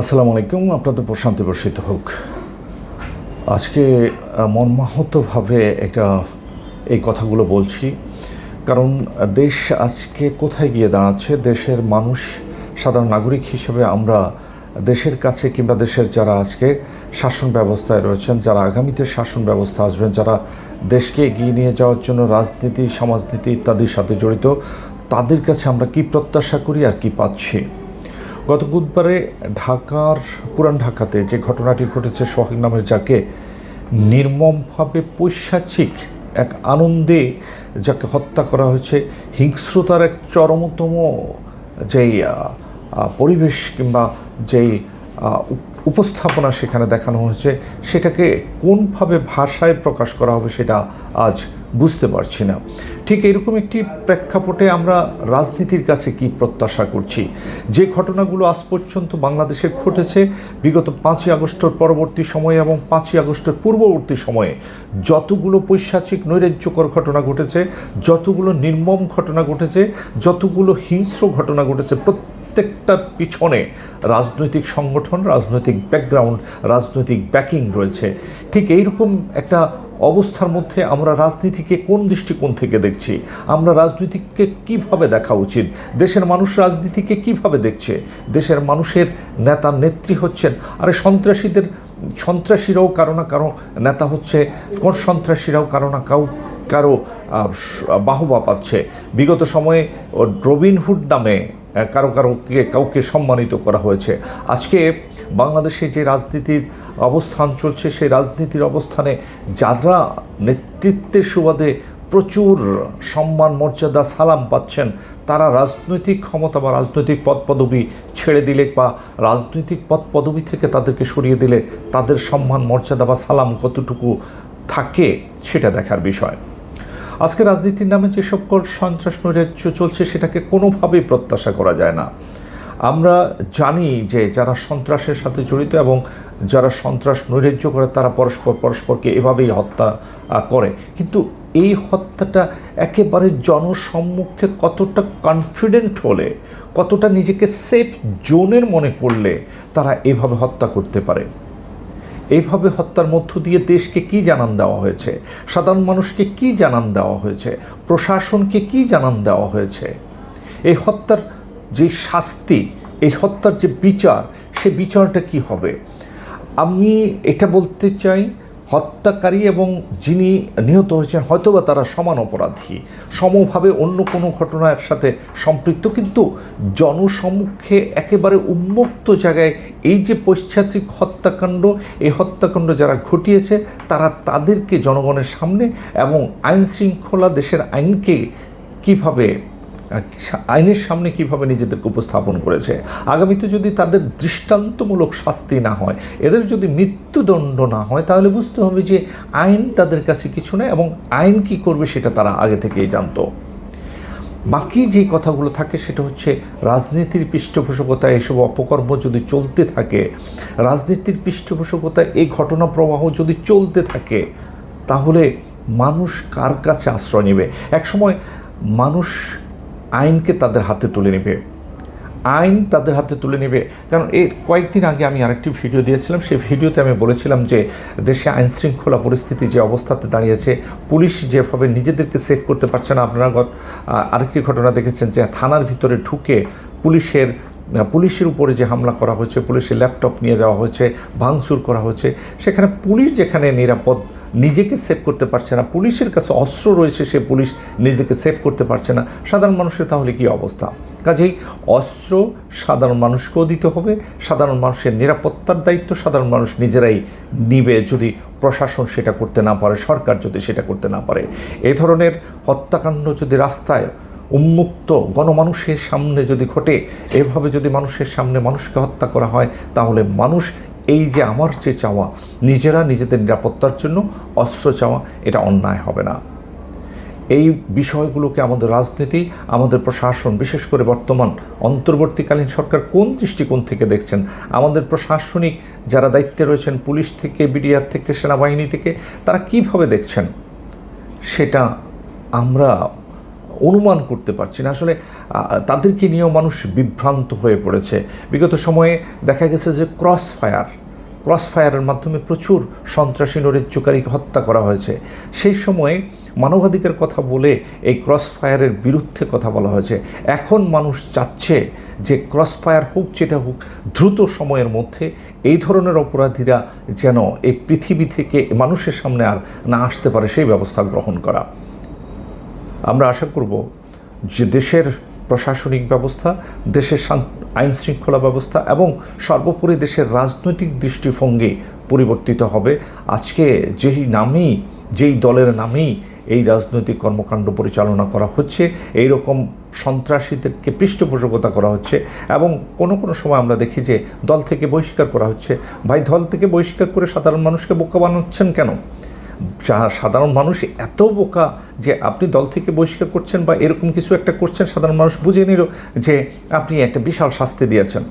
আসসালামু আলাইকুম, আপনাদের প্রশান্তি বর্ষিত হোক। আজকে মর্মাহতভাবে একটা, এই কথাগুলো বলছি। কারণ, দেশ আজকে কোথায় গিয়ে দাঁড়াচ্ছে? দেশের মানুষ, সাধারণ নাগরিক হিসেবে আমরা দেশের কাছে কিংবা দেশের যারা আজকে শাসন ব্যবস্থায় রয়েছেন, যারা আগামীতে শাসন ব্যবস্থা আসবেন, যারা দেশকে এগিয়ে নিয়ে যাওয়ার জন্য রাজনীতি, সমাজনীতি ইত্যাদির সাথে জড়িত, তাদের কাছে আমরা কি প্রত্যাশা করি আর কি পাচ্ছি? গত বুধবারে ঢাকার, পুরান ঢাকাতে যে ঘটনাটি ঘটেছে সোহাগ নামের যাকে নির্মমভাবে পৈশাচিক এক আনন্দে যাকে হত্যা করা হয়েছে, হিংস্রতার এক চরমতম যেই পরিবেশ কিংবা যেই উপস্থাপনা সেখানে দেখানো হয়েছে, সেটাকে কোনভাবে ভাষায় প্রকাশ করা হবে সেটা আজ বুঝতে পারছি না। ঠিক এরকম একটি প্রেক্ষাপটে আমরা রাজনীতির কাছে কি প্রত্যাশা করছি? যে ঘটনাগুলো আজ পর্যন্ত বাংলাদেশে ঘটেছে, বিগত পাঁচই আগস্টের পরবর্তী সময়ে এবং পাঁচই আগস্টের পূর্ববর্তী সময়ে যতগুলো পৈশাচিক নৈরাজ্যকর ঘটনা ঘটেছে, যতগুলো নির্মম ঘটনা ঘটেছে, যতগুলো হিংস্র ঘটনা ঘটেছে, প্রত্যেকটার পিছনে রাজনৈতিক সংগঠন, রাজনৈতিক ব্যাকগ্রাউন্ড রাজনৈতিক ব্যাকিং রয়েছে। ঠিক এইরকম একটা অবস্থার মধ্যে আমরা রাজনীতিকে কোন দৃষ্টিকোণ থেকে দেখছি? আমরা রাজনীতিকে কীভাবে দেখা উচিত? দেশের মানুষ রাজনীতিকে কীভাবে দেখছে? দেশের মানুষের নেতা নেত্রী হচ্ছেন, আরে সন্ত্রাসীদের, সন্ত্রাসীরাও কারও না কারও নেতা হচ্ছে, কোন সন্ত্রাসীরাও কারও না কাউ, কারও বাহবা পাচ্ছে। বিগত সময়ে রবিনহুড নামে কারও কারোকে কাউকে সম্মানিত করা হয়েছে। আজকে বাংলাদেশে যে রাজনীতির অবস্থান চলছে, সেই রাজনীতির অবস্থানে যারা নেতৃত্বের সুবাদে প্রচুর সম্মান, মর্যাদা, সালাম পাচ্ছেন, তারা রাজনৈতিক ক্ষমতা বা রাজনৈতিক পদ পদবি ছেড়ে দিলে বা রাজনৈতিক পদ পদবি থেকে তাদেরকে সরিয়ে দিলে তাদের সম্মান, মর্যাদা বা সালাম কতটুকু থাকে সেটা দেখার বিষয়। আজকে রাজনীতির নামে যে সকল সন্ত্রাস নৈরাজ্য চলছে, সেটাকে কোনোভাবেই প্রত্যাশা করা যায় না। আমরা জানি যে যারা সন্ত্রাসের সাথে জড়িত এবং যারা সন্ত্রাস নৈরাজ্য করে, তারা পরস্পর পরস্পরকে এভাবেই হত্যা করে। কিন্তু এই হত্যাটা একেবারে জনসম্মুখে কতটা কনফিডেন্ট হলে, কতটা নিজেকে সেফ জোনের মনে করলে, তারা এভাবে হত্যা করতে পারে? এইভাবে হত্যার মধ্য দিয়ে দেশকে কি জানান দেওয়া হয়েছে? সাধারণ মানুষকে কি জানান দেওয়া হয়েছে? প্রশাসনকে কি জানান দেওয়া হয়েছে? এই হত্যার যে শাস্তি, এই হত্যার যে বিচার, সে বিচারটা কি হবে? আমি এটা বলতে চাই হত্যাকারী এবং যিনি নিহত হয়েছেন, হয়তোবা তারা সমান অপরাধী। সমভাবে অন্য কোনো ঘটনার সাথে সম্পৃক্ত, কিন্তু জনসম্মুখে একেবারে উন্মুক্ত জায়গায় এই যে পৈশাচিক হত্যাকাণ্ড, এই হত্যাকাণ্ড যারা ঘটিয়েছে, তারা তাদেরকে জনগণের সামনে এবং আইন শৃঙ্খলা দেশের আইনকে কীভাবে আইনের সামনে কীভাবে নিজেদেরকে উপস্থাপন করেছে? আগামীতে যদি তাদের দৃষ্টান্তমূলক শাস্তি না হয়, এদের যদি মৃত্যুদণ্ড না হয়, তাহলে বুঝতে হবে যে আইন তাদের কাছে কিছু নয় এবং আইন কি করবে সেটা তারা আগে থেকেই জানতো। বাকি যে কথাগুলো থাকে সেটা হচ্ছে রাজনীতির পৃষ্ঠপোষকতায় এসব অপকর্ম যদি চলতে থাকে, রাজনীতির পৃষ্ঠপোষকতায় এই ঘটনা প্রবাহ যদি চলতে থাকে, তাহলে মানুষ কার কাছে আশ্রয় নেবে? একসময় মানুষ আইনকে তাদের হাতে তুলে নেবে। আইন তাদের হাতে তুলে নেবে। কারণ এর কয়েকদিন আগে আমি আরেকটি ভিডিও দিয়েছিলাম। সেই ভিডিওতে আমি বলেছিলাম যে, দেশে আইন শৃঙ্খলা পরিস্থিতি যে অবস্থাতে দাঁড়িয়েছে, পুলিশ যেভাবে নিজেদেরকে সেভ করতে পারছে না, আপনারা গত আরেকটি ঘটনা দেখেছেন যে, থানার ভিতরে ঢুকে পুলিশের পুলিশের উপরে যে হামলা করা হয়েছে, পুলিশের ল্যাপটপ নিয়ে যাওয়া হয়েছে, ভাঙচুর করা হয়েছে, সেখানে পুলিশ যেখানে নিরাপদ নিজেকে সেভ করতে পারছে না। পুলিশের কাছে অস্ত্র রয়েছে, সে পুলিশ নিজেকে সেভ করতে পারছে না। সাধারণ মানুষের তাহলে কী অবস্থা? কাজেই অস্ত্র সাধারণ মানুষকেও দিতে হবে, সাধারণ মানুষের নিরাপত্তার দায়িত্ব সাধারণ মানুষ নিজেরাই নিবে যদি প্রশাসন সেটা করতে না পারে, সরকার যদি সেটা করতে না পারে। এ ধরনের হত্যাকাণ্ড যদি রাস্তায় উন্মুক্ত গণমানুষের সামনে যদি ঘটে, এভাবে যদি মানুষের সামনে মানুষকে হত্যা করা হয়, তাহলে মানুষ এই যে আমার যে চাওয়া, নিজেরা নিজেদের নিরাপত্তার জন্য অস্ত্র চাওয়া, এটা অন্যায় হবে না। এই বিষয়গুলোকে আমাদের রাজনীতি, আমাদের প্রশাসন, বিশেষ করে বর্তমান অন্তর্বর্তীকালীন সরকার কোন দৃষ্টিকোণ থেকে দেখছেন? আমাদের প্রশাসনিক যারা দায়িত্বে রয়েছেন, পুলিশ থেকে, বিডিআর থেকে, সেনাবাহিনী থেকে, তারা কীভাবে দেখছেন? সেটা আমরা অনুমান করতে পারছি না। আসলে তাদেরকে নিয়েও মানুষ বিভ্রান্ত হয়ে পড়েছে? বিগত সময়ে দেখা গেছে যে ক্রস ফায়ার ক্রস ফায়ারের মাধ্যমে প্রচুর সন্ত্রাসী নৈরাজ্যকারীকে হত্যা করা হয়েছে। সেই সময়ে মানবাধিকার কথা বলে এই ক্রস ফায়ারের বিরুদ্ধে কথা বলা হয়েছে। এখন মানুষ চাচ্ছে যে ক্রস ফায়ার হোক, যেটা হোক, দ্রুত সময়ের মধ্যে এই ধরনের অপরাধীরা যেন এই পৃথিবী থেকে মানুষের সামনে আর না আসতে পারে, সেই ব্যবস্থা গ্রহণ করা। আমরা আশা করব যে দেশের প্রশাসনিক ব্যবস্থা, দেশের আইন শৃঙ্খলা ব্যবস্থা এবং সর্বোপরি দেশের রাজনৈতিক দৃষ্টিভঙ্গি পরিবর্তিত হবে। আজকে যেই নামেই, যেই দলের নামেই এই রাজনৈতিক কর্মকাণ্ড পরিচালনা করা হচ্ছে এই রকম সন্ত্রাসীদেরকে পৃষ্ঠপোষকতা করা হচ্ছে এবং কোনো কোনো সময় আমরা দেখি যে দল থেকে বহিষ্কার করা হচ্ছে। ভাই, দল থেকে বহিষ্কার করে সাধারণ মানুষকে বোকা বানাচ্ছেন কেন? যা- সাধারণ মানুষ এত বোকা যে আপনি দল থেকে বহিষ্কার করছেন বা এরকম কিছু একটা করছেন, সাধারণ মানুষ বুঝে নিল যে আপনি একটা বিশাল শাস্তি দিয়েছেন।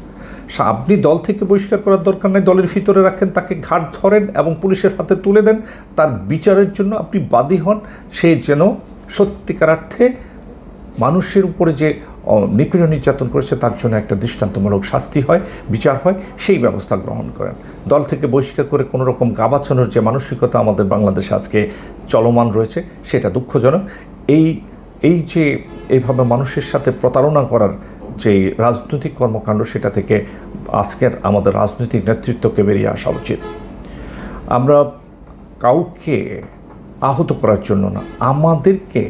আপনি দল থেকে বহিষ্কার করার দরকার নেই, দলের ভিতরে রাখেন, তাকে ঘাট ধরেন এবং পুলিশের হাতে তুলে দেন। তার বিচারের জন্য আপনি বাদী হন। সে যেন সত্যিকার অর্থে মানুষের উপরে যে নিপীড়ন নির্যাতন করেছে, তার জন্য একটা দৃষ্টান্তমূলক শাস্তি হয়, বিচার হয়, সেই ব্যবস্থা গ্রহণ করেন। দল থেকে বহিষ্কার করে কোনো রকম গাবাছানোর যে মানসিকতা আমাদের বাংলাদেশে আজকে চলমান রয়েছে, সেটা দুঃখজনক। এই এই যে এইভাবে মানুষের সাথে প্রতারণা করার যে রাজনৈতিক কর্মকাণ্ড, সেটা থেকে আজকের আমাদের রাজনৈতিক নেতৃত্বকে বেরিয়ে আসা উচিত। আমরা কাউকে আহত করার জন্য না, আমাদেরকে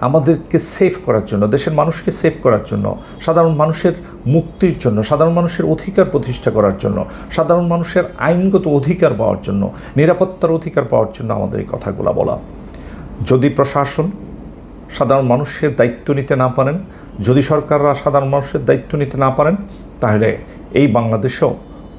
আমাদেরকে সেভ করার জন্য, দেশের মানুষকে সেভ করার জন্য, সাধারণ মানুষের মুক্তির জন্য, সাধারণ মানুষের অধিকার প্রতিষ্ঠা করার জন্য, সাধারণ মানুষের আইনগত অধিকার পাওয়ার জন্য, নিরাপত্তার অধিকার পাওয়ার জন্য আমাদের এই কথাগুলো বলা। যদি প্রশাসন সাধারণ মানুষের দায়িত্ব নিতে না পারেন, যদি সরকাররা সাধারণ মানুষের দায়িত্ব নিতে না পারেন, তাহলে এই বাংলাদেশেও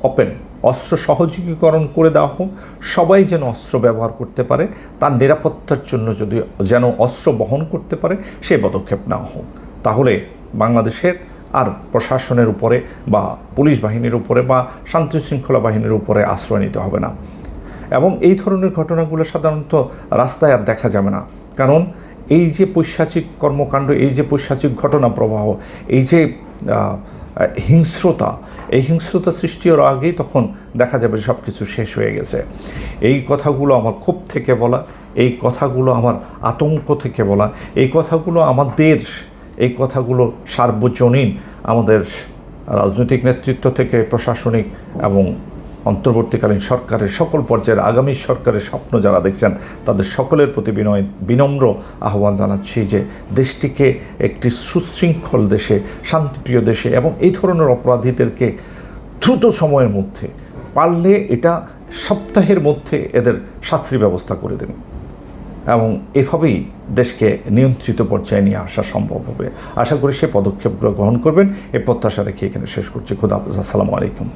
ওপেন অস্ত্র সহযোগীকরণ করে দেওয়া হোক, সবাই যেন অস্ত্র ব্যবহার করতে পারে, তার নিরাপত্তার জন্য যদি যেন অস্ত্র বহন করতে পারে, সে পদক্ষেপ নেওয়া হোক। তাহলে বাংলাদেশের আর প্রশাসনের উপরে বা পুলিশ বাহিনীর উপরে বা শান্তি শৃঙ্খলা বাহিনীর উপরে আশ্রয় নিতে হবে না। এবং এই ধরনের ঘটনাগুলো সাধারণত রাস্তায় আর দেখা যাবে না। কারণ এই যে পৈশাচিক কর্মকাণ্ড, এই যে পৈশাচিক ঘটনা প্রবাহ, এই যে হিংস্রতা। এই হিংস্রতা সৃষ্টি হওয়ার আগেই তখন দেখা যাবে সব কিছু শেষ হয়ে গেছে। এই কথাগুলো আমার ক্ষোভ থেকে বলা, এই কথাগুলো আমার আতঙ্ক থেকে বলা, এই কথাগুলো আমাদের, এই কথাগুলো সার্বজনীন আমাদের রাজনৈতিক নেতৃত্ব থেকে, প্রশাসনিক এবং অন্তর্বর্তীকালীন সরকারের সকল পর্যায়ের আগামী সরকারের স্বপ্ন যারা দেখছেন, তাদের সকলের প্রতি বিনয় বিনম্র আহ্বান জানাচ্ছি যে দেশটিকে একটি সুশৃঙ্খল দেশে, শান্তিপ্রিয় দেশে এবং এই ধরনের অপরাধীদেরকে দ্রুত সময়ের মধ্যে পারলে এটা সপ্তাহের মধ্যে এদের শাস্ত্রী ব্যবস্থা করে দেন এবং এভাবেই দেশকে নিয়ন্ত্রিত পর্যায়ে নিয়ে আসা সম্ভব হবে। আশা করি সে পদক্ষেপগুলো গ্রহণ করবেন। এ প্রত্যাশা রেখে এখানে শেষ করছি। খুদা আসসালামু আলাইকুম।